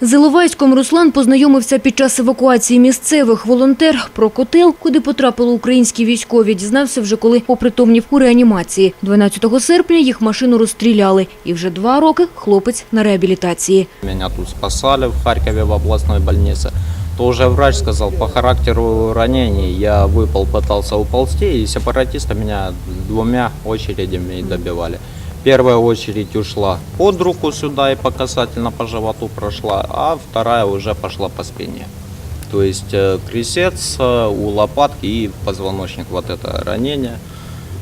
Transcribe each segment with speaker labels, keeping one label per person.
Speaker 1: З Іловайськом Руслан познайомився під час евакуації місцевих. Волонтер про котел, куди потрапили українські військові, дізнався вже коли опритомнів у реанімації. 12 серпня їх машину розстріляли. І вже два роки хлопець на реабілітації.
Speaker 2: Меня тут спасали в Харькове в областной больнице. То уже врач сказал, по характеру ранений я выпал, пытался уползти, и сепаратисты меня двумя очередями добивали. Первая очередь ушла под руку сюда и по касательно по животу прошла, а вторая уже пошла по спине. То есть э, крестец э, у лопатки и позвоночник, вот это ранение.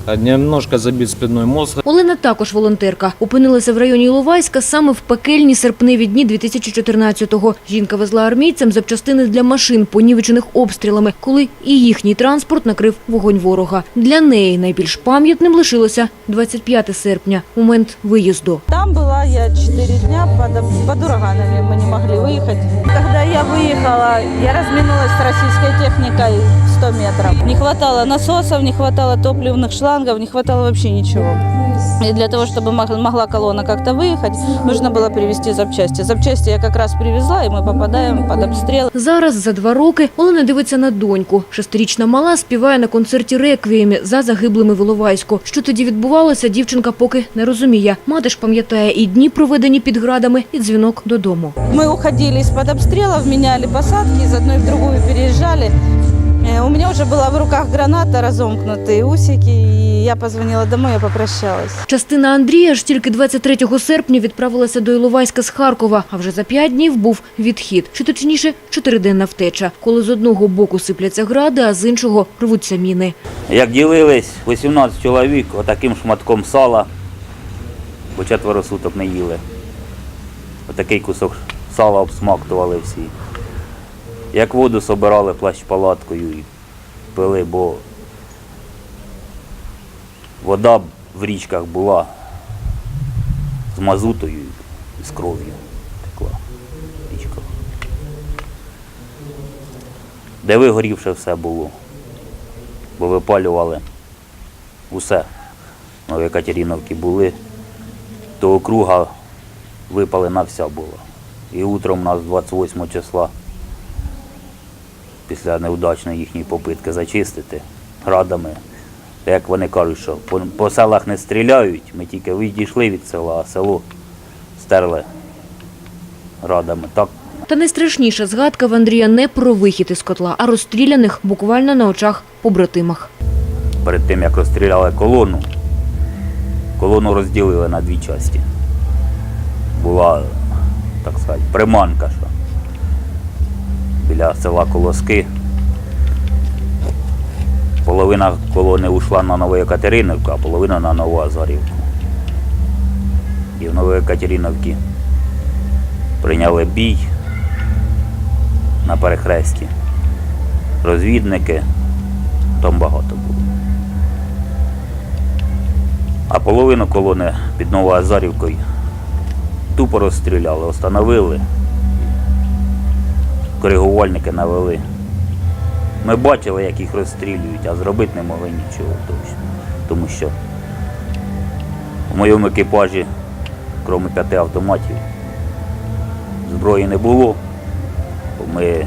Speaker 2: Э, Немножко забит спинной мозг,
Speaker 1: Олена також волонтерка. Опинилася в районі Іловайська саме в пекельні серпневі дні 2014-го. Жінка везла армійцям запчастини для машин, понівечених обстрілами, коли і їхній транспорт накрив вогонь ворога. Для неї найбільш пам'ятним лишилося 25 серпня, момент виїзду.
Speaker 3: Там была я 4 дня под, под ураганами, мы не могли выехать. Когда я выехала, я разминулась с российской техникой 100 метров. Не хватало насосов, не хватало топливных шлангов, не хватало вообще ничего. И для того, чтобы мог- могла колонна как-то выехать, нужно было привезти запчасти. Запчасти я как раз привезла, и мы попадаем под обстрел.
Speaker 1: Зараз за два роки Олена дивиться на доньку. Шестирічна мала співає на концерті реквіємі за загиблими в Іловайську. Що тоді відбувалося, дівчинка поки не розуміє. Мати ж пам'ятає і дні, проведені під градами, і дзвінок додому.
Speaker 3: Мы уходили из-под обстрелов, меняли посадки, из одной в другую переезжали. Э, У меня уже была в руках граната, разомкнутые усики, и я позвонила домой, я попрощалась.
Speaker 1: Частина Андрія ж тільки 23 серпня відправилася до Іловайська з Харкова, а вже за п'ять днів був відхід, чи точніше чотириденна втеча, коли з одного боку сипляться гради, а з іншого рвуться міни.
Speaker 4: Як ділились 18 чоловік отаким шматком сала, бо четверо суток не їли. Отакий кусок сала обсмактували всі. Як воду собирали плащ-палаткою і пили, бо вода в річках була з мазутою і з кров'ю текла в річках. Де вигорівше все було бо випалювали усе. В Екатериновці були, то округа випалена вся була. І утром у нас 28 числа, після неудачної їхньої попитки зачистити градами, як вони кажуть, що по, по селах не стріляють, ми тільки відійшли від села, а село стерли градами. Так
Speaker 1: Та найстрашніша згадка в Андрія не про вихід із котла, а розстріляних буквально на очах побратимах.
Speaker 4: перед тим, як розстріляли колону, колону розділили на дві частини. Була, так сказати, приманка, що біля села Колоски. Половина колони ушла на Новоекатериновку, а половина на Нову Азарівку. І в Новоекатериновці прийняли бій на перехресті. Розвідники, там багато було. А половину колони під Новоазарівкою тупо розстріляли, остановили, коригувальники навели. Ми бачили, як їх розстрілюють, а зробити не могли нічого. Тому що в моєму екіпажі, крім п'яти автоматів, зброї не було. Ми,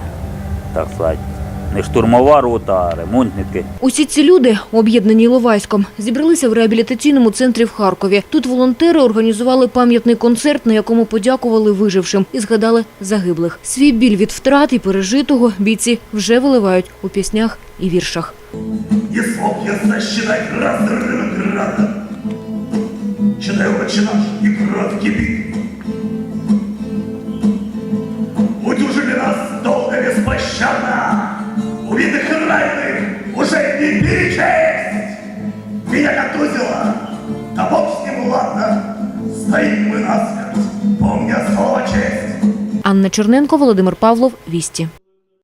Speaker 4: так сказати, не штурмова рота, а ремонтники.
Speaker 1: Усі ці люди, об'єднані Іловайськом, зібралися в реабілітаційному центрі в Харкові. Тут волонтери організували пам'ятний концерт, на якому подякували вижившим і згадали загиблих. Свій біль від втрат і пережитого бійці вже виливають у піснях і віршах.
Speaker 5: Не смог я засчитать разрывы града. Читаю «Отче наш» и кровь кипит. Убитых и раненых уже не перечесть. Меня контузило, да бог с ним, ладно. Стоим мы насмерть, помня слово честь.
Speaker 1: Анна Черненко, Володимир Павлов, Вісті.